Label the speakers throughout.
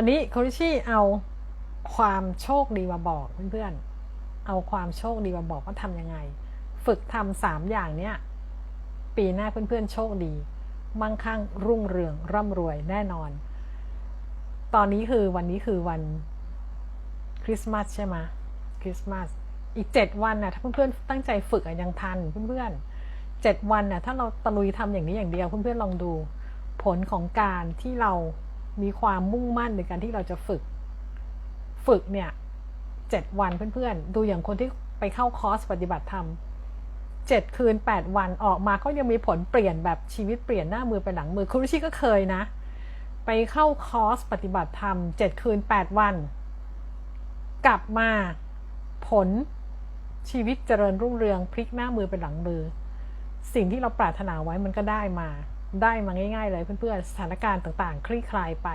Speaker 1: วันนี้โคริชี่เอาความโชคดีมาบอกเพื่อนๆ เอาความโชคดีมาบอกว่าทำยังไง ฝึกทำสามอย่างเนี้ยปีหน้าเพื่อนๆ โชคดีมั่งคั่งรุ่งเรืองร่ำรวยแน่นอน ตอนนี้คือวันนี้คือวันคริสต์มาสใช่ไหมคริสต์มาสอีกเจ็ดวันน่ะถ้าเพื่อนๆตั้งใจฝึกอะยังทันเพื่อนๆเจ็ดวันน่ะถ้าเราตะลุยทำอย่างนี้อย่างเดียวเพื่อนๆลองดู ผลของการที่เรา มีความมุ่งมั่นในการที่เราจะฝึก ฝึกเนี่ยเจ็ดวันเพื่อนๆ ดูอย่างคนที่ไปเข้าคอร์สปฏิบัติธรรมเจ็ดคืนแปดวันออกมาเขายังมีผลเปลี่ยนแบบชีวิตเปลี่ยนหน้ามือไปหลังมือคุรุชิก็เคยนะ ไปเข้าคอร์สปฏิบัติธรรมเจ็ดคืนแปดวัน กลับมาผลชีวิตเจริญรุ่งเรืองพลิกหน้ามือเป็นหลังมือ สิ่งที่เราปรารถนาไว้มันก็ได้มา ได้มาง่าย ๆ เลยเพื่อนๆ สถานการณ์ต่างๆ คลี่คลายไป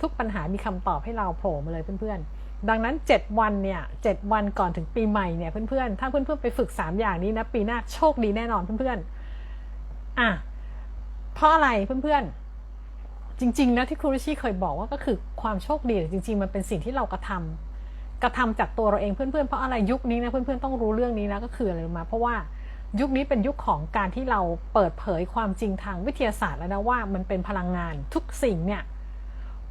Speaker 1: ทุกปัญหามีคำตอบให้เราโผล่มาเลยเพื่อนๆ ดังนั้น 7 วันเนี่ย7วันก่อนถึงปีใหม่เนี่ยเพื่อนๆ ถ้าเพื่อนๆ ไปฝึก 3 อย่างนี้นะปีหน้าโชคดีแน่นอนเพื่อนๆ อะ เพราะอะไรเพื่อนๆ จริง ๆ นะที่ครูริชี่เคยบอกว่าก็คือความโชคดีจริง ๆ มันเป็นสิ่งที่เรากระทำกระทำจากตัวเราเองเพื่อนๆ เพราะอะไรยุคนี้นะเพื่อนๆ ต้องรู้เรื่องนี้นะก็คืออะไรมาเพราะว่า ยุคนี้เป็นยุคของการที่เราเปิดเผยความจริงทางวิทยาศาสตร์แล้วนะว่ามันเป็นพลังงานทุกสิ่งเนี่ย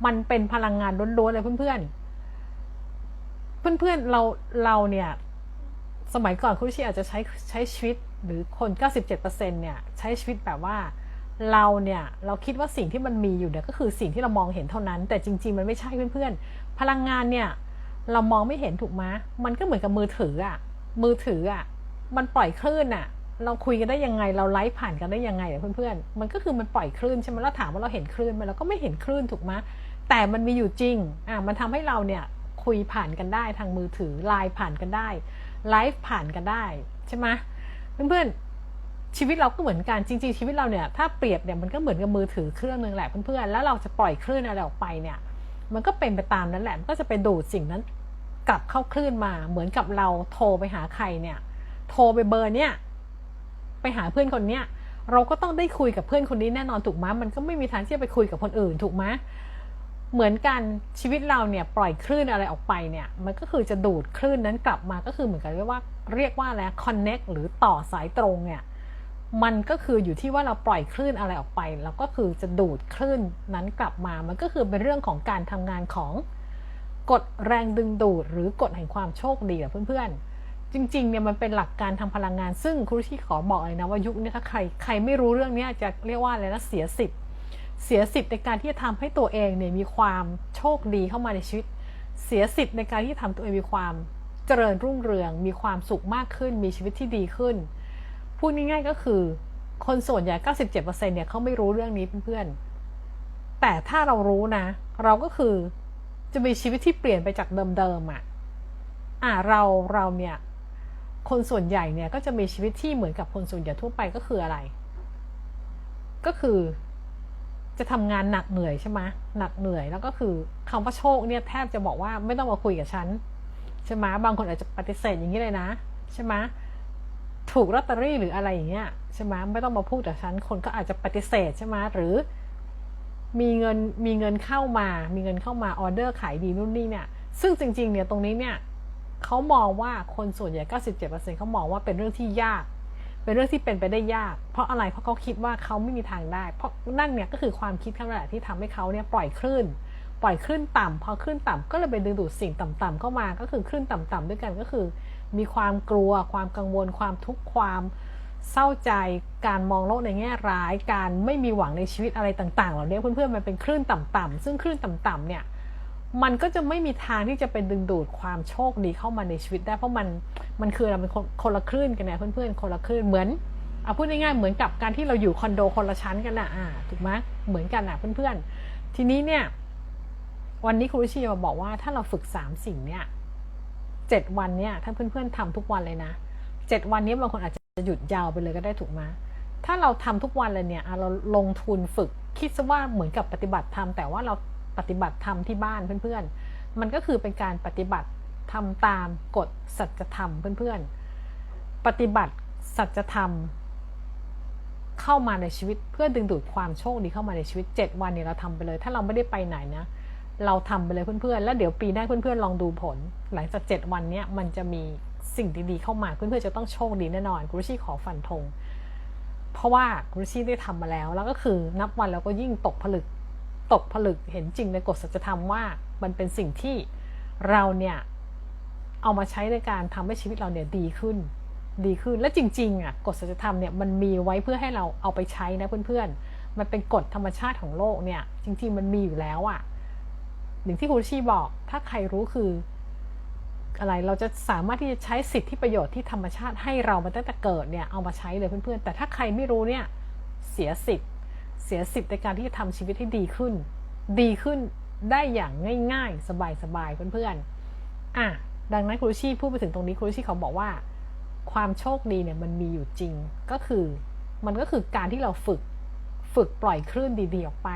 Speaker 1: มันเป็นพลังงานล้วนๆเลยเพื่อนๆ เพื่อนๆเราเราเนี่ย สมัยก่อนคุณชิอาจจะใช้ใช้ชีวิตหรือคน 97%เนี่ยใช้ชีวิตแบบว่าเราเนี่ยเราคิดว่าสิ่งที่มันมีอยู่เนี่ยก็คือสิ่งที่เรามองเห็นเท่านั้น แต่จริง ๆ มันไม่ใช่เพื่อนๆ พลังงานเนี่ย เรามองไม่เห็นถูกไหมมันก็เหมือนกับมือถืออะมือถืออะ มันปล่อยคลื่นอะเราคุยกันได้ยังไงเราไลฟ์ผ่านกันได้ยังไงเพื่อนๆมันก็คือมันปล่อยคลื่นใช่ไหมแล้วถามว่าเราเห็นคลื่นไหมเราก็ไม่เห็นคลื่นถูกไหมแต่มันมีอยู่จริงอะมันทำให้เราเนี่ยคุยผ่านกันได้ทางมือถือไลน์ผ่านกันได้ไลฟ์ผ่านกันได้ใช่ไหมเพื่อนๆชีวิตเราก็เหมือนกันจริง ๆ ชีวิตเราเนี่ยถ้าเปรียบเนี่ยมันก็เหมือนกับมือถือเครื่องนึงแหละเพื่อนๆแล้วเราจะปล่อยคลื่นอะไรออกไปเนี่ย มันก็เป็นไปตามนั้นแหละมันก็จะไปดูดสิ่งนั้น กลับเข้าคลื่นมาเหมือนกับเราโทรไปหาใครเนี่ย โทรไปเบอร์เนี่ยไปหาเพื่อนคนเนี้ยเราก็ต้องได้คุยกับเพื่อนคนนี้แน่นอนถูกไหมมันก็ไม่มีทางที่จะไปคุยกับคนอื่นถูกไหมเหมือนกันชีวิตเราเนี่ยปล่อยคลื่นอะไรออกไปเนี่ยมันก็คือจะดูดคลื่นนั้นกลับมาก็คือเหมือนกันเรียกว่าเรียกว่าอะไร connect หรือต่อสายตรงเนี่ยมันก็คืออยู่ที่ว่าเราปล่อยคลื่นอะไรออกไป แล้วก็คือจะดูดคลื่นนั้นกลับมา มันก็คือเป็นเรื่องของการทำงานของกฎแรงดึงดูดหรือกฎแห่งความโชคดีอะเพื่อนๆ จริงๆเนี่ยมันเป็นหลักการทางพลังงาน ซึ่งครูที่ขอบอกเลยนะว่ายุคนี้ถ้าใครใครไม่รู้เรื่องนี้จะเรียกว่าอะไรนะเสียสิทธิ์ เสียสิทธิ์ในการที่จะทำให้ตัวเองเนี่ยมีความโชคดีเข้ามาในชีวิต เสียสิทธิ์ในการที่ทำตัวเองมีความเจริญรุ่งเรือง มีความสุขมากขึ้น มีชีวิตที่ดีขึ้น พูดง่ายๆก็คือ คนส่วนใหญ่ 97%เนี่ยเขาไม่รู้เรื่องนี้เพื่อนๆ แต่ถ้าเรารู้นะ เราก็คือจะมีชีวิตที่เปลี่ยนไปจากเดิมๆอะ อ่าเราเราเนี่ย คนส่วนใหญ่เนี่ยก็จะมีชีวิตที่เหมือนกับคนส่วนใหญ่ทั่วไปก็คืออะไร ก็คือจะทำงานหนักเหนื่อยใช่ไหมหนักเหนื่อยแล้วก็คือคำว่าโชคเนี่ยแทบจะบอกว่าไม่ต้องมาคุยกับฉันใช่ไหมบางคนอาจจะปฏิเสธอย่างนี้เลยนะใช่ไหมถูกลอตเตอรี่หรืออะไรอย่างเงี้ยใช่ไหมไม่ต้องมาพูดกับฉันคนก็อาจจะปฏิเสธใช่ไหมหรือ มีเงินมีเงินเข้ามา มีเงินเข้ามาออเดอร์ขายดีนู่นนี่เนี่ย ซึ่งจริง ๆ เนี่ยตรงนี้เนี่ย เขามองว่าคนส่วนใหญ่ 97%เขามองว่าเป็นเรื่องที่ยาก เป็นเรื่องที่เป็นไปได้ยาก เพราะอะไร เพราะเขาคิดว่าเขาไม่มีทางได้ เพราะนั่นเนี่ยก็คือความคิดข้างหน้าที่ทำให้เขาเนี่ยปล่อยคลื่น ปล่อยคลื่นต่ำพอคลื่นต่ำก็เลยไปดึงดูดสิ่งต่ำๆเข้ามา ก็คือคลื่นต่ำๆด้วยกันก็คือ มีความกลัว ความกังวล ความทุกข์ ความเศร้าใจ การมองโลกในแง่ร้าย การไม่มีหวังในชีวิตอะไรต่างๆ เหล่านี้เพื่อนๆมันเป็นคลื่นต่ำๆซึ่งคลื่นต่ำๆเนี่ย มันก็จะไม่มีทางที่จะเป็นดึงดูดความโชคดีเข้ามาในชีวิตได้ เพราะมันมันคือเราเป็นคนคนละคลื่นกันเนี่ยเพื่อนๆคนละคลื่นเหมือนเอาพูดง่ายๆเหมือนกับการที่เราอยู่คอนโดคนละชั้นกันนะอ่าถูกไหมเหมือนกันอะเพื่อนๆ ทีนี้เนี่ย วันนี้ครูริชีมาบอกว่าถ้าเราฝึกสามสิ่งเนี่ยเจ็ดวันเนี่ยถ้าเพื่อนๆทำทุกวันเลยนะเจ็ดวันนี้บางคนอาจจะหยุดยาวไปเลยก็ได้ถูกไหมถ้าเราทำทุกวันเลยเนี่ยเราลงทุนฝึกคิดซะว่าเหมือนกับปฏิบัติธรรมแต่ว่าเรา ปฏิบัติธรรมที่บ้านเพื่อนๆ มันก็คือเป็นการปฏิบัติทำตามกฎสัจธรรมเพื่อนๆ ปฏิบัติสัจธรรม เข้ามาในชีวิตเพื่อดึงดูดความโชคดีเข้ามาในชีวิต 7 วันเนี่ยเราทำไปเลย ถ้าเราไม่ได้ไปไหนนะ เราทำไปเลยเพื่อนๆ แล้วเดี๋ยวปีหน้าเพื่อนๆ ลองดูผล หลังจาก 7 วันเนี้ยมันจะมีสิ่งดีๆเข้ามาเพื่อนๆ จะต้องโชคดีแน่นอนกุชิขอฟันธงเพราะว่ากุชิได้ทำมาแล้ว แล้วก็คือนับวันแล้วก็ยิ่งตกผลึก ตกผลึกเห็นจริงในกฎสัจธรรมว่ามันเป็นสิ่งที่เราเนี่ยเอามาใช้ในการทำให้ชีวิตเราเนี่ยดีขึ้น ดีขึ้นและจริงๆอะกฎสัจธรรมเนี่ยมันมีไว้เพื่อให้เราเอาไปใช้นะเพื่อนๆ มันเป็นกฎธรรมชาติของโลกเนี่ย จริง ๆ มันมีอยู่แล้วอะอย่างที่คุณชีบอก ถ้าใครรู้คืออะไรเราจะสามารถที่จะใช้สิทธิประโยชน์ที่ธรรมชาติให้เรามาตั้งแต่เกิดเนี่ยเอามาใช้เลยเพื่อนๆ แต่ถ้าใครไม่รู้เนี่ยเสียสิทธิ์ เสียสิทธิ์ในการที่จะทำชีวิตให้ดีขึ้น ดีขึ้นได้อย่างง่าย ๆ สบายๆเพื่อนๆอะดังนั้นครูชีพูดไปถึงตรงนี้ครูชีเขาบอกว่า ความโชคดีเนี่ยมันมีอยู่จริงก็คือ มันก็คือการที่เราฝึกฝึกปล่อยคลื่นดีๆออกไป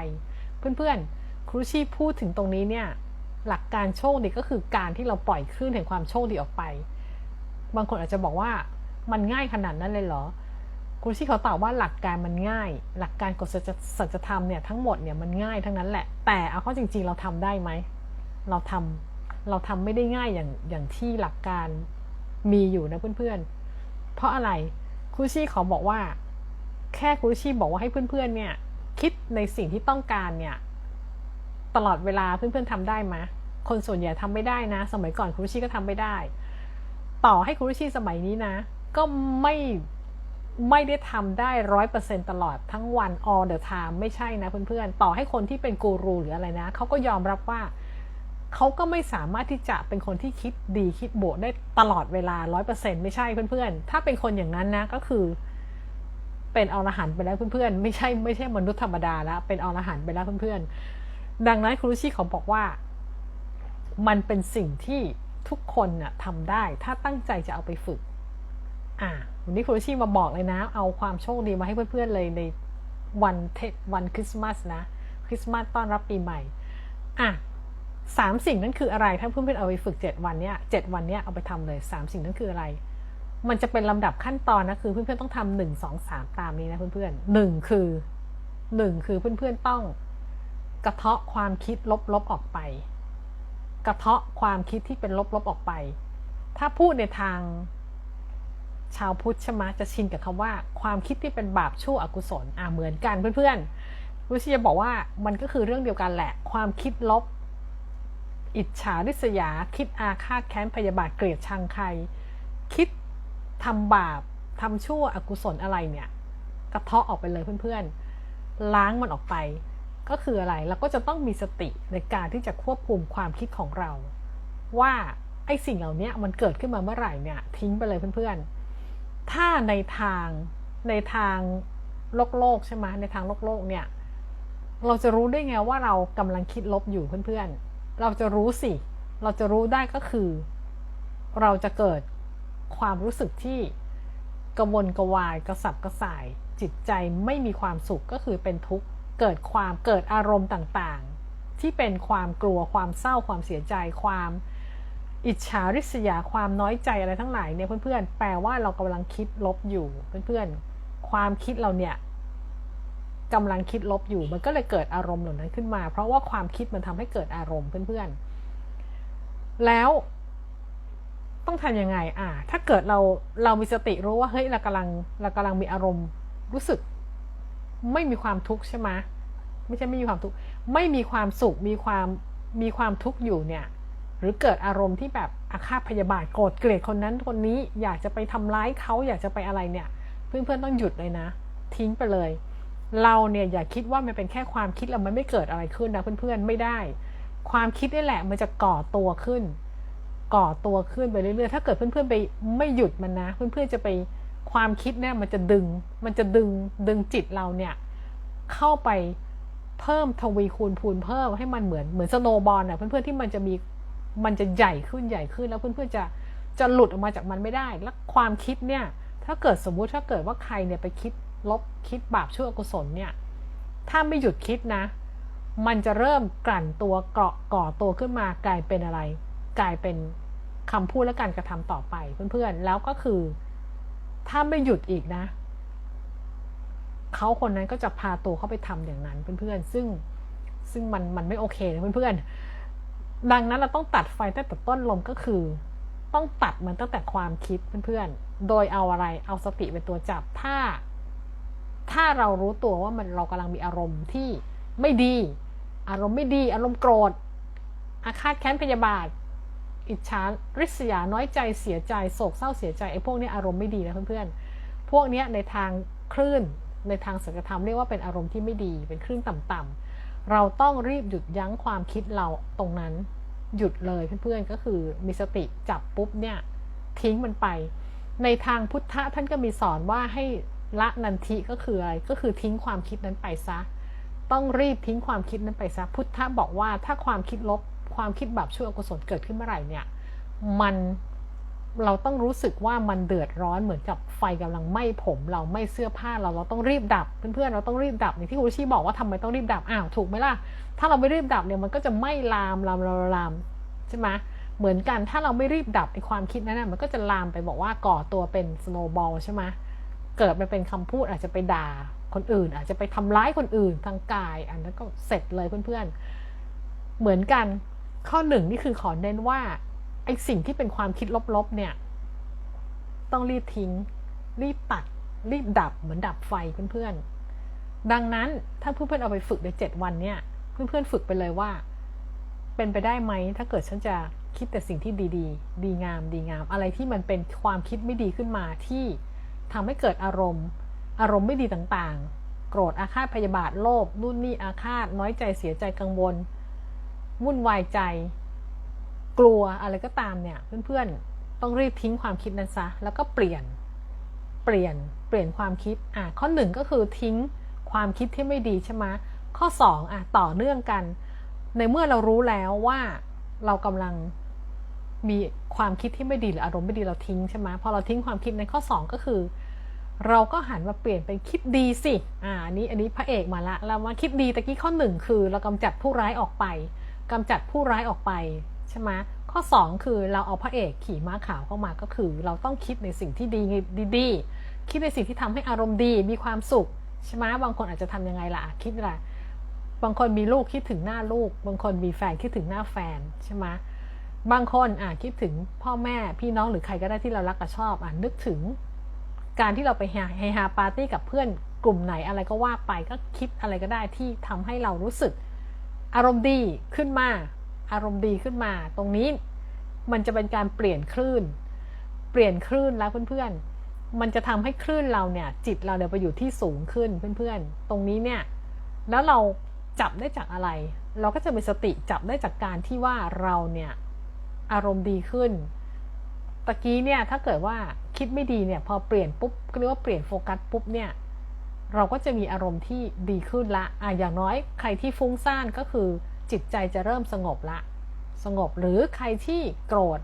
Speaker 1: เพื่อนๆครูชีพูดถึงตรงนี้เนี่ยหลักการโชคดีก็คือการที่เราปล่อยคลื่นแห่งความโชคดีออกไป บางคนอาจจะบอกว่ามันง่ายขนาดนั้นเลยเหรอ ครูชีเขาตอบว่าหลักการมันง่าย หลักการกฎสัจธรรมเนี่ยทั้งหมดเนี่ยมันง่ายทั้งนั้นแหละ แต่เอาเข้าจริง ๆ เราทำได้ไหม เราทำเราทำไม่ได้ง่ายอย่างอย่างที่หลักการมีอยู่นะเพื่อนๆ เพราะอะไรครูชีเขาบอกว่า แค่ครูชีบอกว่าให้เพื่อนๆ เนี่ย คิดในสิ่งที่ต้องการเนี่ย ตลอดเวลาเพื่อนๆทำได้ไหมคนส่วนใหญ่ทำไม่ได้นะ สมัยก่อนครูชีก็ทำไม่ได้ ต่อให้ครูชีสมัยนี้นะ ก็ไม่ ไม่ได้ทำได้ร้อยเปอร์เซ็นตลอดทั้งวัน all the time ไม่ใช่นะเพื่อนๆ ต่อให้คนที่เป็นกูรูหรืออะไรนะ เขาก็ยอมรับว่าเขาก็ไม่สามารถที่จะเป็นคนที่คิดดีคิดบวกได้ตลอดเวลาร้อยเปอร์เซ็นไม่ใช่เพื่อนๆ ถ้าเป็นคนอย่างนั้นนะก็คือ เป็นอรหันต์ไปแล้วเพื่อนๆ ไม่ใช่ไม่ใช่มนุษย์ธรรมดาแล้วเป็นอรหันต์ไปแล้วเพื่อนๆ ดังนั้นครูชีเขาบอกว่า มันเป็นสิ่งที่ทุกคนน่ะทำได้ ถ้าตั้งใจจะเอาไปฝึก อ่า วันนี้ครูชีมาบอกเลยนะ เอาความโชคดีมาให้เพื่อนๆเลยในวันเทวันคริสต์มาสนะ คริสต์มาสต้อนรับปีใหม่ อะสามสิ่งนั้นคืออะไร ถ้าเพื่อนๆเอาไปฝึกเจ็ดวันเนี้ยเจ็ดวันเนี้ยเอาไปทำเลยสามสิ่งนั้นคืออะไร มันจะเป็นลำดับขั้นตอนนะคือเพื่อนๆต้องทำหนึ่งสองสามตามนี้นะเพื่อนๆหนึ่งคือหนึ่งคือเพื่อนๆต้องกระเทาะความคิดลบๆออกไป กระเทาะความคิดที่เป็นลบๆออกไป ถ้าพูดในทาง ชาวพุทธใช่ไหมจะชินกับคำว่า ความคิดที่เป็นบาปชั่วอกุศลอ่าเหมือนกันเพื่อนๆวิชีจะบอกว่ามันก็คือเรื่องเดียวกันแหละ ความคิดลบ อิจฉาริษยา คิดอาฆาตแค้นพยาบาทเกลียดชังใคร คิดทำบาปทำชั่วอกุศลอะไรเนี่ย กระเทาะออกไปเลยเพื่อนๆ ล้างมันออกไป ก็คืออะไรเราก็จะต้องมีสติในการที่จะควบคุมความคิดของเรา ว่าไอ้สิ่งเหล่านี้มันเกิดขึ้นมาเมื่อไหร่เนี่ยทิ้งไปเลยเพื่อนๆ ถ้าในทางในทางโลกโลกใช่ไหมในทางโลกโลกเนี่ย เราจะรู้ได้ไงว่าเรากำลังคิดลบอยู่เพื่อนๆ เราจะรู้สิ เราจะรู้ได้ก็คือ เราจะเกิดความรู้สึกที่กระวนกระวายกระสับกระส่าย จิตใจไม่มีความสุขก็คือเป็นทุกข์เกิดความเกิดอารมณ์ต่างๆ ที่เป็นความกลัวความเศร้าความเสียใจความ อิจฉาริษยาความน้อยใจอะไรทั้งหลายเนี่ยเพื่อนๆ แปลว่าเรากำลังคิดลบอยู่เพื่อนๆ ความคิดเราเนี่ยกำลังคิดลบอยู่ มันก็เลยเกิดอารมณ์เหล่านั้นขึ้นมา เพราะว่าความคิดมันทำให้เกิดอารมณ์เพื่อนๆ แล้วต้องทำยังไง อ่า ถ้าเกิดเราเรามีสติรู้ว่าเฮ้ยเรากำลังเรากำลังมีอารมณ์รู้สึก ไม่มีความทุกข์ใช่ไหมไม่ใช่ไม่มีความทุกข์ไม่มีความสุขมีความมีความทุกข์อยู่เนี่ย หรือเกิดอารมณ์ที่แบบอาฆาตพยาบาทโกรธเกลียดคนนั้นคนนี้อยากจะไปทำร้ายเขาอยากจะไปอะไรเนี่ย เพื่อนๆต้องหยุดเลยนะ ทิ้งไปเลย เราเนี่ยอย่าคิดว่ามันเป็นแค่ความคิดแล้วมันไม่เกิดอะไรขึ้นนะเพื่อนๆไม่ได้ ความคิดนี่แหละมันจะก่อตัวขึ้น ก่อตัวขึ้นไปเรื่อยๆถ้าเกิดเพื่อนๆไปไม่หยุดมันนะ เพื่อนๆจะไปความคิดเนี่ยมันจะดึง มันจะดึงดึงจิตเราเนี่ย เข้าไปเพิ่มทวีคูณพูนเพิ่มให้มันเหมือนเหมือนสโนบอลอะเพื่อนๆที่มันจะมี มันจะใหญ่ขึ้นใหญ่ขึ้นแล้วเพื่อนๆจะจะหลุดออกมาจากมันไม่ได้ แล้วความคิดเนี่ย ถ้าเกิดสมมุติถ้าเกิดว่าใครเนี่ยไปคิดลบคิดบาปชั่วอกุศลเนี่ย ถ้าไม่หยุดคิดนะ มันจะเริ่มกลั่นตัวเกาะก่อตัวขึ้นมากลายเป็นอะไร กลายเป็นคำพูดและการกระทำต่อไปเพื่อนๆ แล้วก็คือ ถ้าไม่หยุดอีกนะเขาคนนั้นก็จะพาตัวเข้าไปทำอย่างนั้นเพื่อนๆ ซึ่งซึ่งมันมันไม่โอเคนะเพื่อนๆ ดังนั้นเราต้องตัดไฟตั้งแต่ต้นลมก็คือ ต้องตัดมันตั้งแต่ความคิดเพื่อนๆ โดยเอาอะไรเอาสติเป็นตัวจับ ถ้า ถ้าเรารู้ตัวว่ามันเรากำลังมีอารมณ์ที่ไม่ดี อารมณ์ไม่ดี อารมณ์โกรธ อาฆาตแค้นพยาบาท อิจฉาริษยาน้อยใจเสียใจโศกเศร้าเสียใจไอ้พวกนี้อารมณ์ไม่ดีนะเพื่อนๆ พวกนี้ในทางคลื่นในทางสัจธรรมเรียกว่าเป็นอารมณ์ที่ไม่ดี เป็นคลื่นต่ำๆ เราต้องรีบหยุดยั้งความคิดเราตรงนั้น หยุดเลยเพื่อนๆก็คือมีสติจับปุ๊บเนี่ย ทิ้งมันไป ในทางพุทธะท่านก็มีสอนว่าให้ละนันทิก็คืออะไรก็คือทิ้งความคิดนั้นไปซะ ต้องรีบทิ้งความคิดนั้นไปซะ พุทธะบอกว่าถ้าความคิดลบความคิดบาปชั่วอกุศลเกิดขึ้นเมื่อไหร่เนี่ย มัน เราต้องรู้สึกว่ามันเดือดร้อนเหมือนกับไฟกำลังไหม้ผม เราไม้เสื้อผ้าเราเราต้องรีบดับ เพื่อนๆเราต้องรีบดับอย่างที่ครูชี่บอกว่าทำไมต้องรีบดับอ้าวถูกไหมล่ะถ้าเราไม่รีบดับเนี่ยมันก็จะไหม้ลามลามลามลามใช่ไหมเหมือนกันถ้าเราไม่รีบดับไอความคิดนั้นนะมันก็จะลามไปบอกว่าก่อตัวเป็นสโนบอลใช่ไหมเกิดมาเป็นคำพูดอาจจะไปด่าคนอื่น อาจจะไปทำร้ายคนอื่นทางกาย อันนั้นก็เสร็จเลยเพื่อนๆเหมือนกันข้อหนึ่งนี่คือขอเน้นว่า อสิ่งที่เป็นความคิดลบๆเนี่ย ต้องรีบทิ้ง รีบตัด รีบดับเหมือนดับไฟเพื่อนๆ ดังนั้นถ้าเพื่อนๆเอาไปฝึกในเจ็ดวันเนี่ย เพื่อนๆฝึกไปเลยว่า เป็นไปได้ไหมถ้าเกิดฉันจะคิดแต่สิ่งที่ดีๆ ดีงาม ดีงาม อะไรที่มันเป็นความคิดไม่ดีขึ้นมาที่ทำให้เกิดอารมณ์ อารมณ์ไม่ดีต่างๆ โกรธ อาฆาต พยาบาท โลภ นู่นนี่ อาฆาต น้อยใจ เสียใจ กังวล วุ่นวายใจ กลัวอะไรก็ตามเนี่ยเพื่อนๆต้องรีบทิ้งความคิดนั้นซะแล้วก็เปลี่ยนเปลี่ยนเปลี่ยนความคิดอะข้อหนึ่งก็คือทิ้งความคิดที่ไม่ดีใช่ไหมข้อสองอะต่อเนื่องกัน ในเมื่อเรารู้แล้วว่าเรากำลังมีความคิดที่ไม่ดีหรืออารมณ์ไม่ดีเราทิ้งใช่ไหมพอเราทิ้งความคิดในข้อ 2 ก็คือ เราก็หันมาเปลี่ยนเป็นคิดดีสิอ่าอันนี้อันนี้พระเอกมาละเรามาคิดดีตะกี้ข้อหนึ่งคือ เรากำจัดผู้ร้ายออกไปกำจัดผู้ร้ายออกไป ใช่ไหมข้อ 2 คือเราเอาพระเอกขี่ม้าขาวเข้ามาก็คือ เราต้องคิดในสิ่งที่ดีดีๆคิดในสิ่งที่ทำให้อารมณ์ดีมีความสุขใช่ไหมบางคนอาจจะทํำยังไงล่ะคิดอะไรบางคนมีลูกคิดถึงหน้าลูก บางคนมีแฟนคิดถึงหน้าแฟนใช่ไหมบางคนอะคิดถึงพ่อแม่พี่น้องหรือใครก็ได้ที่เรารักกับชอบอะนึกถึง การที่เราไปเฮฮาปาร์ตี้กับเพื่อนกลุ่มไหนอะไรก็ว่าไปก็คิดอะไรก็ได้ที่ทำให้เรารู้สึกอารมณ์ดีขึ้นมา อารมณ์ดีขึ้นมา ตรงนี้มันจะเป็นการเปลี่ยนคลื่น เปลี่ยนคลื่นแล้วเพื่อนๆ มันจะทำให้คลื่นเราเนี่ย จิตเราเดี๋ยวไปอยู่ที่สูงขึ้นเพื่อนๆ ตรงนี้เนี่ย แล้วเราจับได้จากอะไร เราก็จะมีสติจับได้จากการที่ว่าเราเนี่ยอารมณ์ดีขึ้น ตะกี้เนี่ยถ้าเกิดว่าคิดไม่ดีเนี่ยพอเปลี่ยนปุ๊บเรียกว่าเปลี่ยนโฟกัสปุ๊บเนี่ยเราก็จะมีอารมณ์ที่ดีขึ้นละอะอย่างน้อยใครที่ฟุ้งซ่านก็คือ จิตใจจะเริ่มสงบละ สงบหรือใครที่โกรธ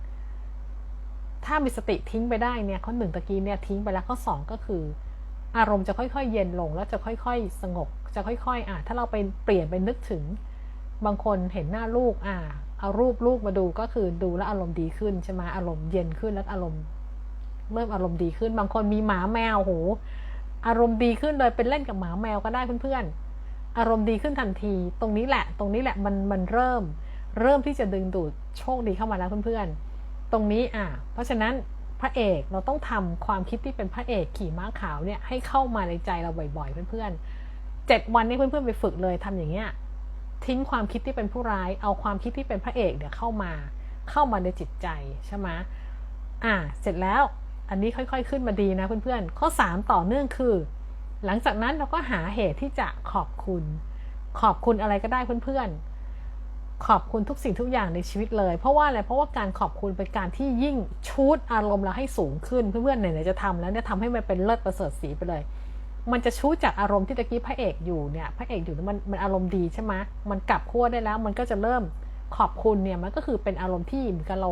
Speaker 1: ถ้ามีสติทิ้งไปได้เนี่ยข้อหนึ่งตะกี้เนี่ยทิ้งไปแล้วข้อสองก็คือ อารมณ์จะค่อยๆ เย็นลงแล้วจะค่อยๆ สงบ จะค่อยๆอะถ้าเราไปเปลี่ยนไปนึกถึง บางคนเห็นหน้าลูกอะเอารูปลูกมาดูก็คือดูแล้วอารมณ์ดีขึ้นใช่ไหมอารมณ์เย็นขึ้นแล้วอารมณ์เริ่มอารมณ์ดีขึ้น บางคนมีหมาแมวโหอารมณ์ดีขึ้นเลยเป็นเล่นกับหมาแมวก็ได้เพื่อนๆ อารมณ์ดีขึ้นทันที ตรงนี้แหละ ตรงนี้แหละมันมันเริ่ม เริ่มที่จะดึงดูดโชคดีเข้ามาแล้วเพื่อนๆ ตรงนี้อะเพราะฉะนั้นพระเอกเราต้องทำความคิดที่เป็นพระเอกขี่ม้าขาวเนี่ยให้เข้ามาในใจเราบ่อยๆเพื่อนๆเจ็ดวันนี้เพื่อนๆไปฝึกเลยทำอย่างเงี้ยทิ้งความคิดที่เป็นผู้ร้าย เอาความคิดที่เป็นพระเอกเนี่ยวเข้ามา เข้ามาในจิตใจใช่ไหมอ่าเสร็จแล้วอันนี้ค่อยๆ ขึ้นมาดีนะเพื่อนๆ ข้อ 3 ต่อเนื่องคือ หลังจากนั้นเราก็หาเหตุที่จะขอบคุณ ขอบคุณอะไรก็ได้เพื่อนๆ ขอบคุณทุกสิ่งทุกอย่างในชีวิตเลย เพราะว่าอะไรเพราะว่าการขอบคุณเป็นการที่ยิ่งชูดอารมณ์เราให้สูงขึ้นเพื่อนๆไหนๆจะทำแล้วเนี่ยทำให้มันเป็นเลิศประเสริฐสีไปเลย มันจะชู้จากอารมณ์ที่ตะกี้พระเอกอยู่เนี่ยพระเอกอยู่มันมันอารมณ์ดีใช่ไหมมันกลับขั้วได้แล้ว มันก็จะเริ่มขอบคุณเนี่ยมันก็คือเป็นอารมณ์ที่เหมือนกับเรา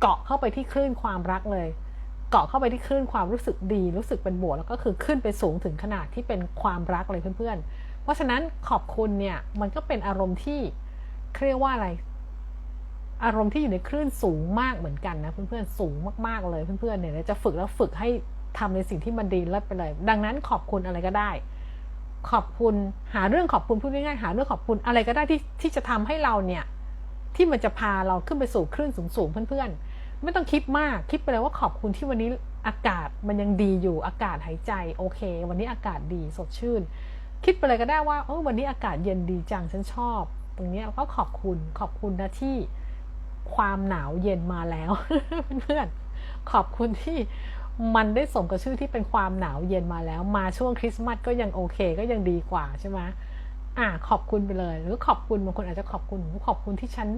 Speaker 1: เกาะเข้าไปที่คลื่นความรักเลย เกาะเข้าไปที่คลื่นความรู้สึกดีรู้สึกเป็นบวกแล้วก็คือขึ้นไปสูงถึงขนาดที่เป็นความรักเลยเพื่อนๆ เพราะฉะนั้นขอบคุณเนี่ยมันก็เป็นอารมณ์ที่เรียกว่าอะไร อารมณ์ที่อยู่ในคลื่นสูงมากเหมือนกันนะเพื่อนๆสูงมากๆเลยเพื่อนๆเนี่ยจะฝึกแล้วฝึกให้ทำในสิ่งที่มันดีเลิศไปเลย ดังนั้นขอบคุณอะไรก็ได้ ขอบคุณหาเรื่องขอบคุณพูดง่ายๆหาเรื่องขอบคุณอะไรก็ได้ที่ที่จะทำให้เราเนี่ยที่มันจะพาเราขึ้นไปสู่คลื่นสูงๆเพื่อนๆ ไม่ต้องคิดมากคิดไปเลยว่าขอบคุณที่วันนี้อากาศมันยังดีอยู่อากาศหายใจโอเค วันนี้อากาศดีสดชื่น คิดไปเลยก็ได้ว่าเออวันนี้อากาศเย็นดีจังฉันชอบ ตรงนี้ก็ขอบคุณขอบคุณนะที่ความหนาวเย็นมาแล้วเพื่อนๆขอบคุณที่มันได้สมกับชื่อที่เป็นความหนาวเย็นมาแล้ว มาช่วงคริสต์มาสก็ยังโอเคก็ยังดีกว่าใช่ไหมอ่าขอบคุณไปเลย หรือขอบคุณบางคนอาจจะขอบคุณขอบคุณที่ฉัน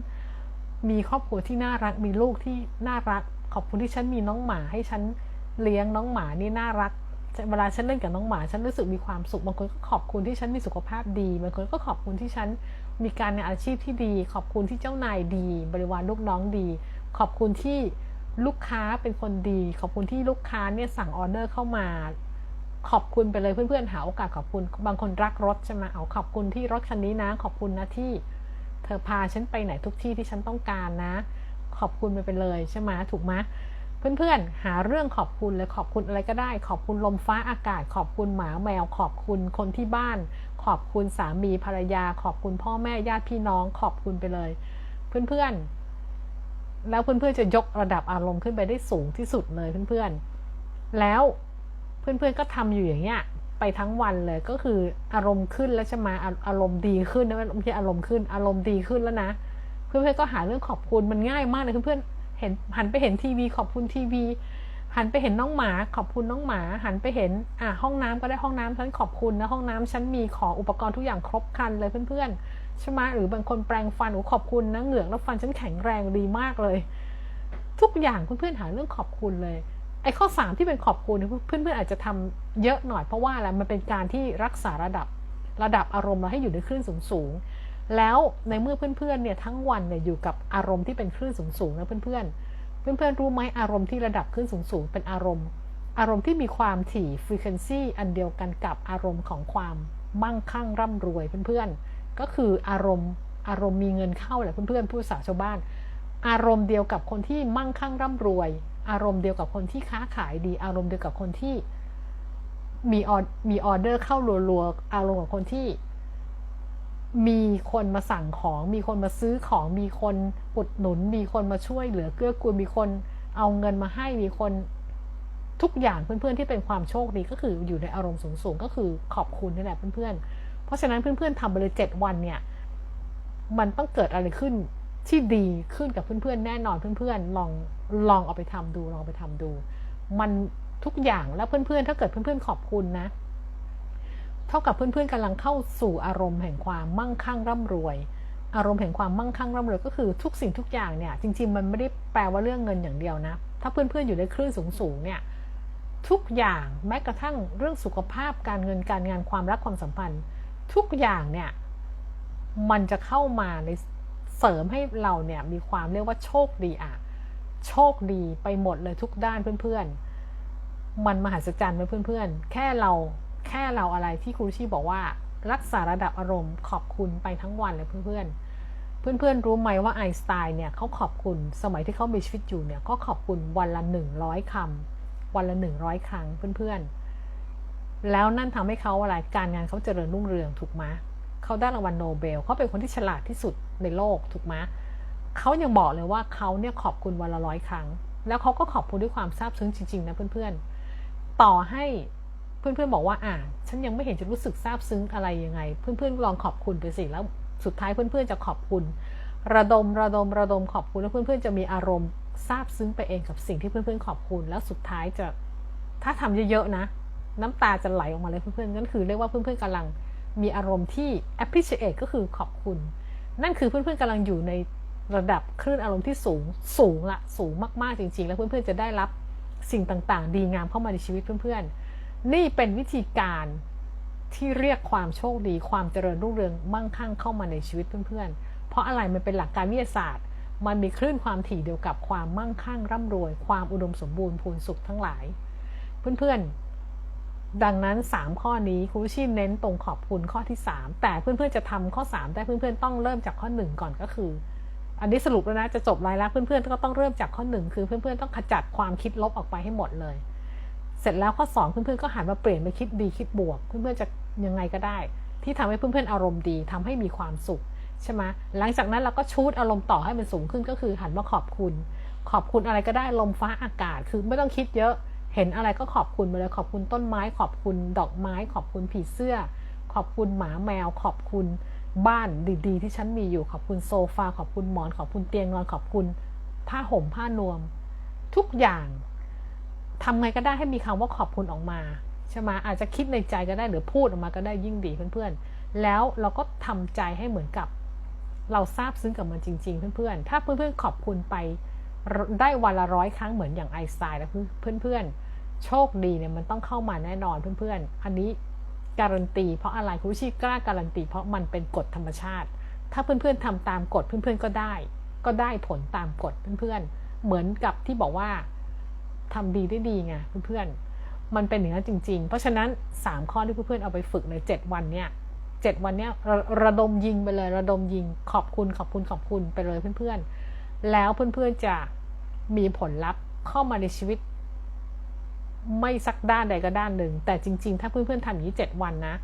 Speaker 1: มีครอบครัวที่น่ารักมีลูกที่น่ารัก ขอบคุณที่ฉันมีน้องหมาให้ฉันเลี้ยงน้องหมานี่น่ารักเวลาฉันเล่นกับน้องหมาฉันรู้สึกมีความสุขบางคนก็ขอบคุณที่ฉันมีสุขภาพดีบางคนก็ขอบคุณที่ฉันมีการในอาชีพที่ดี ขอบคุณที่เจ้านายดี บริวารลูกน้องดี ขอบคุณที่ลูกค้าเป็นคนดี ขอบคุณที่ลูกค้าเนี่ยสั่งออเดอร์เข้ามา ขอบคุณไปเลยเพื่อนๆหาโอกาสขอบคุณ บางคนรักรถใช่ไหมเอาขอบคุณที่รถคันนี้นะขอบคุณนะที่ ธอพาฉันไปไหนทุกที่ที่ฉันต้องการนะ ขอบคุณไปไปเลยใช่ไหมถูกไหมเพื่อนๆ หาเรื่องขอบคุณเลยขอบคุณอะไรก็ได้ ขอบคุณลมฟ้าอากาศ ขอบคุณหมาแมว ขอบคุณคนที่บ้าน ขอบคุณสามีภรรยา ขอบคุณพ่อแม่ญาติพี่น้อง ขอบคุณไปเลย เพื่อนๆ แล้วเพื่อนๆจะยกระดับอารมณ์ขึ้นไปได้สูงที่สุดเลยเพื่อนๆ แล้วเพื่อนๆก็ทำอยู่อย่างเงี้ย ไปทั้งวันเลยก็คืออารมณ์ขึ้นแล้วใช่ไหมอารมณ์ดีขึ้นนะไม่ใช่อารมณ์ขึ้น อารมณ์ดีขึ้นแล้วนะ เพื่อนๆก็หาเรื่องขอบคุณมันง่ายมากเลยเพื่อนๆเห็นหันไปเห็นทีวีขอบคุณทีวี หันไปเห็นน้องหมาขอบคุณน้องหมา หันไปเห็นอะห้องน้ำก็ได้ห้องน้ำฉันขอบคุณนะห้องน้ำฉันมีของอุปกรณ์ทุกอย่างครบครันเลยเพื่อนๆใช่ไหมหรือบางคนแปรงฟันโอ้ขอบคุณนะเหงือกแล้วฟันฉันแข็งแรงดีมากเลย ทุกอย่างเพื่อนๆหาเรื่องขอบคุณเลย อ้ข้อสามที่เป็นขอบคุณเพื่อนๆอาจจะทำเยอะหน่อยเพราะว่าอะไรมันเป็นการที่รักษาระดับระดับอารมณ์เราให้อยู่ในคลื่นสูงๆแล้วในเมื่อเพื่อนๆเนี่ยทั้งวันเนี่ยอยู่กับอารมณ์ที่เป็นคลื่นสูงๆนะเพื่อนๆเพื่อนๆรู้ไหมอารมณ์ที่ระดับคลื่นสูงๆเป็นอารมณ์ อารมณ์ที่มีความถี่ frequency อันเดียวกันกับอารมณ์ของความมั่งคั่งร่ำรวยเพื่อนๆ ก็คืออารมณ์อารมณ์มีเงินเข้าแหละเพื่อนๆผู้สาวชาวบ้าน อารมณ์เดียวกับคนที่มั่งคั่งร่ำรวย อารมณ์เดียวกับคนที่ค้าขายดี อารมณ์เดียวกับคนที่มีออมีออเดอร์เข้ารัวๆ อารมณ์ของคนที่ มีคนมาสั่งของ มีคนมาซื้อของ มีคนอุดหนุน มีคนมาช่วยเหลือเกื้อกูล มีคนเอาเงินมาให้ มีคนทุกอย่างเพื่อนๆที่เป็นความโชคดีก็คืออยู่ในอารมณ์สูงๆ ก็คือขอบคุณนี่แหละเพื่อนๆ เพราะฉะนั้นเพื่อนๆทำไปเลยเจ็ดวันเนี่ย มันต้องเกิดอะไรขึ้น ที่ดีขึ้นกับเพื่อนๆแน่นอนเพื่อนๆลองลองเอาไปทำดูลองไปทำดู มันทุกอย่างแล้วเพื่อนๆถ้าเกิดเพื่อนๆขอบคุณนะ เท่ากับเพื่อนๆกำลังเข้าสู่อารมณ์แห่งความมั่งคั่งร่ำรวย อารมณ์แห่งความมั่งคั่งร่ำรวยก็คือทุกสิ่งทุกอย่างเนี่ย จริง ๆ มันไม่ได้แปลว่าเรื่องเงินอย่างเดียวนะ ถ้าเพื่อนๆอยู่ในคลื่นสูงๆเนี่ยทุกอย่างแม้กระทั่งเรื่องสุขภาพการเงินการงานความรักความสัมพันธ์ ทุกอย่างเนี่ยมันจะเข้ามาใน เสริมให้เราเนี่ยมีความเรียกว่าโชคดีอะโชคดีไปหมดเลยทุกด้านเพื่อนๆ มันมหัศจรรย์ไหมเพื่อนๆ แค่เราแค่เราอะไรที่ครูชี่บอกว่า รักษาระดับอารมณ์ขอบคุณไปทั้งวันเลยเพื่อนๆเพื่อนๆ รู้ไหมว่าไอน์สไตน์เนี่ยเขาขอบคุณสมัยที่เขามีชีวิตอยู่เนี่ยก็ขอบคุณวันละหนึ่งร้อยคำวันละหนึ่งร้อยครั้งเพื่อนๆ แล้วนั่นทำให้เขาอะไรการงานเขาเจริญรุ่งเรืองถูกไหม เขาได้รางวัลโนเบลเขาเป็นคนที่ฉลาดที่สุดในโลกถูกไหมเขายังบอกเลยว่าเขาเนี่ยขอบคุณวันละร้อยครั้ง แล้วเขาก็ขอบคุณด้วยความซาบซึ้งจริง ๆ นะเพื่อนๆ ต่อให้เพื่อนๆบอกว่าอ่าฉันยังไม่เห็นจะรู้สึกซาบซึ้งอะไรยังไง เพื่อนๆลองขอบคุณไปสิแล้วสุดท้ายเพื่อนๆจะขอบคุณ ระดมระดมระดมขอบคุณแล้วเพื่อนๆจะมีอารมณ์ซาบซึ้งไปเองกับสิ่งที่เพื่อนๆขอบคุณ แล้วสุดท้ายจะถ้าทำเยอะๆนะ น้ำตาจะไหลออกมาเลยเพื่อนๆนั่นคือเรียกว่าเพื่อนๆกำลัง มีอารมณ์ที่ appreciate ก็คือขอบคุณ นั่นคือเพื่อนๆกำลังอยู่ในระดับคลื่นอารมณ์ที่สูงสูงละสูงมากๆจริง ๆ แล้วเพื่อนๆจะได้รับสิ่งต่างๆ ดีงามเข้ามาในชีวิตเพื่อนๆ นี่เป็นวิธีการที่เรียกความโชคดี ความเจริญรุ่งเรืองมั่งคั่งเข้ามาในชีวิตเพื่อนๆ เพราะอะไรมันเป็นหลักการวิทยาศาสตร์ มันมีคลื่นความถี่เดียวกับความมั่งคั่งร่ำรวย ความอุดมสมบูรณ์พูนสุขทั้งหลาย เพื่อนๆ ดังนั้น 3 ข้อนี้ครูชีเน้นตรงขอบคุณข้อที่ 3 แต่เพื่อนๆจะทำข้อ 3 ได้เพื่อนๆต้องเริ่มจากข้อ 1 ก่อนก็คือ อันนี้สรุปแล้วนะจะจบรายแล้วเพื่อนๆก็ต้องเริ่มจากข้อ 1 คือเพื่อนๆต้องขจัดความคิดลบออกไปให้หมดเลย เสร็จแล้วข้อ 2 เพื่อนๆก็หันมาเปลี่ยนไปคิดดีคิดบวก เพื่อนๆจะยังไงก็ได้ ที่ทำให้เพื่อนๆอารมณ์ดีทำให้มีความสุขใช่ไหมหลังจากนั้นเราก็ชูดอารมณ์ต่อให้มันสูงขึ้นก็คือหันมาขอบคุณ ขอบคุณอะไรก็ได้ลมฟ้าอากาศคือไม่ต้องคิดเยอะ เห็นอะไรก็ขอบคุณไปเลยขอบคุณต้นไม้ ขอบคุณดอกไม้ ขอบคุณผีเสื้อ ขอบคุณหมาแมว ขอบคุณบ้านดีๆ ที่ฉันมีอยู่ ขอบคุณโซฟา ขอบคุณหมอน ขอบคุณเตียงนอน ขอบคุณ ผ้าห่มผ้านวม ทุกอย่างทำไงก็ได้ให้มีคำว่าขอบคุณออกมาใช่ไหมอาจจะคิดในใจก็ได้หรือพูดออกมาก็ได้ยิ่งดีเพื่อนๆ แล้วเราก็ทำใจให้เหมือนกับ เราซาบซึ้งกับมันจริง ๆ เพื่อนๆ ถ้าเพื่อนๆขอบคุณไป ได้วันละร้อยครั้งเหมือนอย่างไอสไตน์นะเพื่อนๆ โชคดีเนี่ยมันต้องเข้ามาแน่นอนเพื่อนๆ อันนี้การันตีเพราะอะไรคุณชีกล้าการันตีเพราะมันเป็นกฎธรรมชาติ ถ้าเพื่อนๆทำตามกฎเพื่อนๆก็ได้ ก็ได้ผลตามกฎเพื่อนๆ เหมือนกับที่บอกว่าทำดีได้ดีไงเพื่อนๆ มันเป็นอย่างนั้นจริง ๆ เพราะฉะนั้น 3 ข้อที่เพื่อนๆเอาไปฝึกใน 7 วันเนี่ยเจ็ดวันเนี้ยระระดมยิงไปเลยระดมยิงขอบคุณขอบคุณขอบคุณไปเลยเพื่อนๆ แล้วเพื่อนๆจะ มีผลลัพธ์เข้ามาในชีวิต ไม่สักด้านใดก็ด้านหนึ่ง แต่จริง ๆ ถ้าเพื่อนๆทำอย่างนี้เจ็ดวันนะ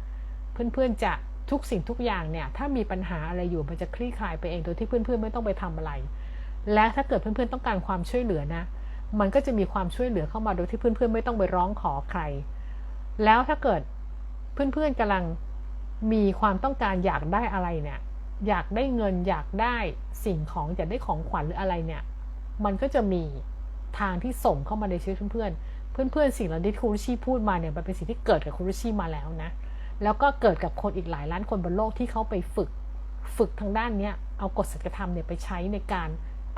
Speaker 1: เพื่อนๆจะทุกสิ่งทุกอย่างเนี่ย ถ้ามีปัญหาอะไรอยู่มันจะคลี่คลายไปเองโดยที่เพื่อนๆไม่ต้องไปทำอะไร และถ้าเกิดเพื่อนๆต้องการความช่วยเหลือนะ มันก็จะมีความช่วยเหลือเข้ามาโดยที่เพื่อนๆไม่ต้องไปร้องขอใคร แล้วถ้าเกิดเพื่อนๆกำลังมีความต้องการอยากได้อะไรเนี่ย อยากได้เงินอยากได้สิ่งของอยากได้ของขวัญหรืออะไรเนี่ย มันก็จะมีทางที่ส่งเข้ามาในชีวิตเพื่อนๆเพื่อนสิ่งเหล่านี้ที่คุรุชิพูดมาเนี่ยมันเป็นสิ่งที่เกิดกับคุรุชิมาแล้วนะ แล้วก็เกิดกับคนอีกหลายล้านคนบนโลกที่เขาไปฝึก ฝึกทางด้านเนี้ยเอากฎสัจธรรมเนี่ยไปใช้ในการ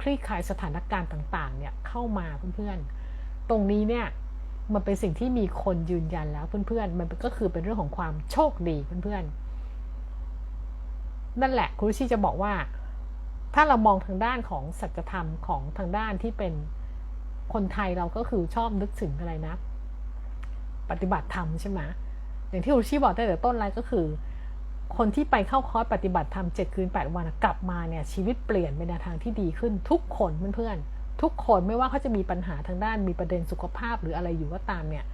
Speaker 1: คลี่คลายสถานการณ์ต่างๆเนี่ยเข้ามาเพื่อนๆ ตรงนี้เนี่ยมันเป็นสิ่งที่มีคนยืนยันแล้วเพื่อนๆ มันก็คือเป็นเรื่องของความโชคดีเพื่อนๆ นั่นแหละครูชีจะบอกว่า ถ้าเรามองทางด้านของสัจธรรมของทางด้านที่เป็นคนไทยเราก็คือชอบนึกถึงอะไรนะ ปฏิบัติธรรมใช่ไหมอย่างที่ครูชีบอกตั้งแต่ต้นไรก็คือ คนที่ไปเข้าคอร์สปฏิบัติธรรมเจ็ดคืนแปดวันกลับมาเนี่ยชีวิตเปลี่ยนไปในทางที่ดีขึ้นทุกคนเพื่อนๆทุกคนไม่ว่าเขาจะมีปัญหาทางด้านมีประเด็นสุขภาพหรืออะไรอยู่ก็ตามเนี่ย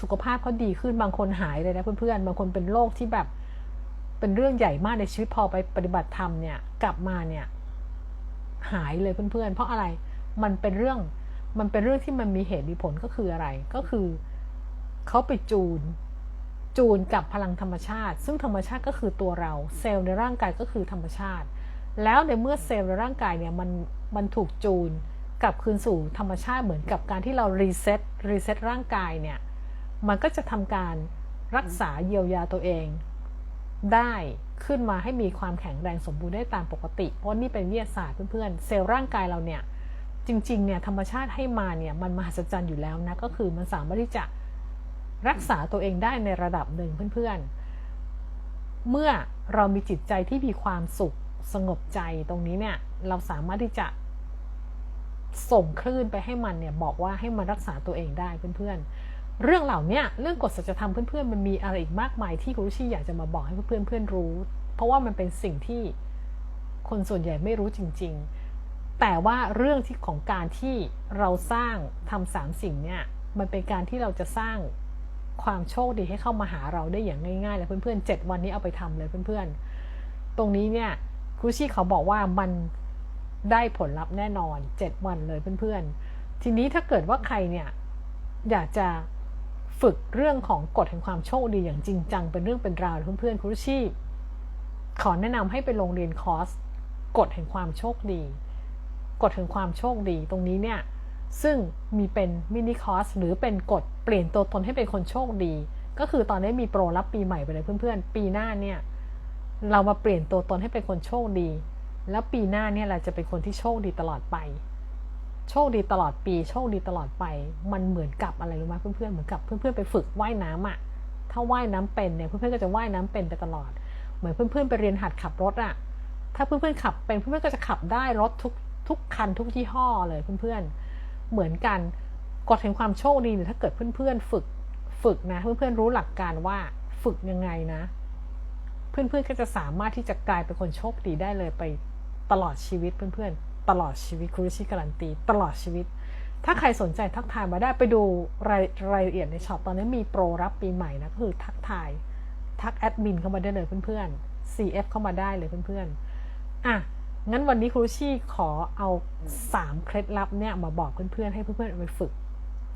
Speaker 1: สุขภาพเขาดีขึ้นบางคนหายเลยนะเพื่อนๆบางคนเป็นโรคที่แบบเป็นเรื่องใหญ่มากในชีวิตพอไปปฏิบัติธรรมเนี่ยกลับมาเนี่ย หายเลยเพื่อนๆ เพราะอะไร มันเป็นเรื่อง มันเป็นเรื่องที่มันมีเหตุมีผลก็คืออะไร ก็คือเขาไปจูน จูนกับพลังธรรมชาติ ซึ่งธรรมชาติก็คือตัวเรา เซลล์ในร่างกายก็คือธรรมชาติ แล้วในเมื่อเซลล์ในร่างกายเนี่ยมัน มันถูกจูนกลับคืนสู่ธรรมชาติเหมือนกับการที่เรารีเซ็ต รีเซ็ตร่างกายเนี่ย มันก็จะทำการรักษาเยียวยาตัวเองได้ ขึ้นมาให้มีความแข็งแรงสมบูรณ์ได้ตามปกติ เพราะนี่เป็นวิทยาศาสตร์เพื่อนๆ เซลล์ร่างกายเราเนี่ย จริงๆเนี่ยธรรมชาติให้มาเนี่ยมันมหัศจรรย์อยู่แล้วนะ ก็คือมันสามารถที่จะรักษาตัวเองได้ในระดับหนึ่งเพื่อนๆ เมื่อเรามีจิตใจที่มีความสุขสงบใจตรงนี้เนี่ยเราสามารถที่จะส่งคลื่นไปให้มันเนี่ยบอกว่าให้มันรักษาตัวเองได้เพื่อนๆ เรื่องเหล่านี้เรื่องกฎสัจธรรมเพื่อนๆมันมีอะไรอีกมากมายที่ครูชี่อยากจะมาบอกให้เพื่อนๆเพื่อนรู้ เพราะว่ามันเป็นสิ่งที่คนส่วนใหญ่ไม่รู้จริง ๆ แต่ว่าเรื่องที่ของการที่เราสร้างทำสามสิ่งเนี่ยมันเป็นการที่เราจะสร้างความโชคดีให้เข้ามาหาเราได้อย่างง่ายๆเลยเพื่อนๆเจ็ดวันนี้เอาไปทำเลยเพื่อนๆ ตรงนี้เนี่ยครูชี่เขาบอกว่ามันได้ผลลัพธ์แน่นอนเจ็ดวันเลยเพื่อนๆ ทีนี้ถ้าเกิดว่าใครเนี่ยอยากจะ ฝึกเรื่องของกฎแห่งความโชคดีอย่างจริงจัง เป็นเรื่องเป็นราวเพื่อนๆครูชี่ขอแนะนำให้ไปลงเรียนคอร์สกฎแห่งความโชคดี กฎแห่งความโชคดีตรงนี้เนี่ย ซึ่งมีเป็นมินิคอร์สหรือเป็นกฎเปลี่ยนตัวตนให้เป็นคนโชคดี ก็คือตอนนี้มีโปรรับปีใหม่ไปเลยเพื่อนๆ ปีหน้าเนี่ยเรามาเปลี่ยนตัวตนให้เป็นคนโชคดี แล้วปีหน้าเนี่ยเราจะเป็นคนที่โชคดีตลอดไป โชคดีตลอดปี โชคดีตลอดไป มันเหมือนกับอะไรรู้ไหมเพื่อนๆเหมือนกับเพื่อนๆไปฝึกว่ายน้ำอะถ้าว่ายน้ำเป็นเนี่ยเพื่อนๆก็จะว่ายน้ำเป็นไปตลอด เหมือนเพื่อนๆไปเรียนหัดขับรถอะถ้าเพื่อนๆขับเป็นเพื่อนๆก็จะขับได้รถทุกทุกคันทุกยี่ห้อเลยเพื่อนๆเหมือนกันกฎแห่งความโชคดีเนี่ยถ้าเกิดเพื่อนๆฝึกฝึกนะเพื่อนๆรู้หลักการว่าฝึกยังไงนะ เพื่อนๆก็จะสามารถที่จะกลายเป็นคนโชคดีได้เลยไปตลอดชีวิตเพื่อนๆ ตลอดชีวิตครูชิการันตี ตลอดชีวิต ถ้าใครสนใจทักทายมาได้ไปดูรายรายละเอียดในช็อปตอนนี้มีโปรรับปีใหม่นะก็คือทักทาย ทักแอดมินเข้ามาได้เลยเพื่อนๆ CF เข้ามาได้เลยเพื่อนๆอะงั้นวันนี้ครูชี่ขอเอาสามเคล็ดลับเนี่ยมาบอกเพื่อนๆ ให้เพื่อนๆเอาไปฝึก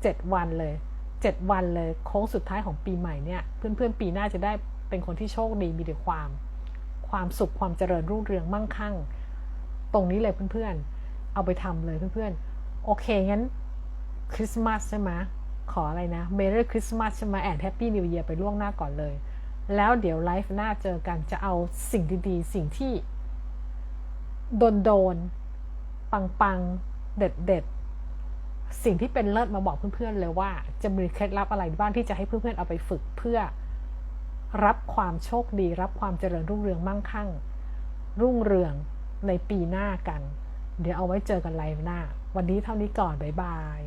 Speaker 1: เจ็ดวันเลยเจ็ดวันเลยโค้งสุดท้ายของปีใหม่เนี่ยเพื่อนๆ ปีหน้าจะได้เป็นคนที่โชคดีมีแต่ความ ความสุขความเจริญรุ่งเรืองมั่งคั่ง ตรงนี้เลยเพื่อนๆ เอาไปทำเลยเพื่อนๆ โอเค งั้นคริสต์มาสใช่ไหมขออะไรนะ Merry Christmas ใช่ไหมแอน Happy New Year ไปล่วงหน้าก่อนเลย แล้วเดี๋ยวไลฟ์หน้าเจอกันจะเอาสิ่งดีๆ สิ่งที่ โดนโดนปังปังเด็ดเด็ดๆสิ่งที่เป็นเลิศมาบอกเพื่อนๆเลยว่า จะมีเคล็ดลับอะไรบ้างที่จะให้เพื่อนๆเอาไปฝึกเพื่อรับความโชคดี รับความเจริญรุ่งเรืองมั่งคั่ง รุ่งเรือง ในปีหน้ากัน เดี๋ยวเอาไว้เจอกันไลฟ์หน้า วันนี้เท่านี้ก่อน บ๊ายบาย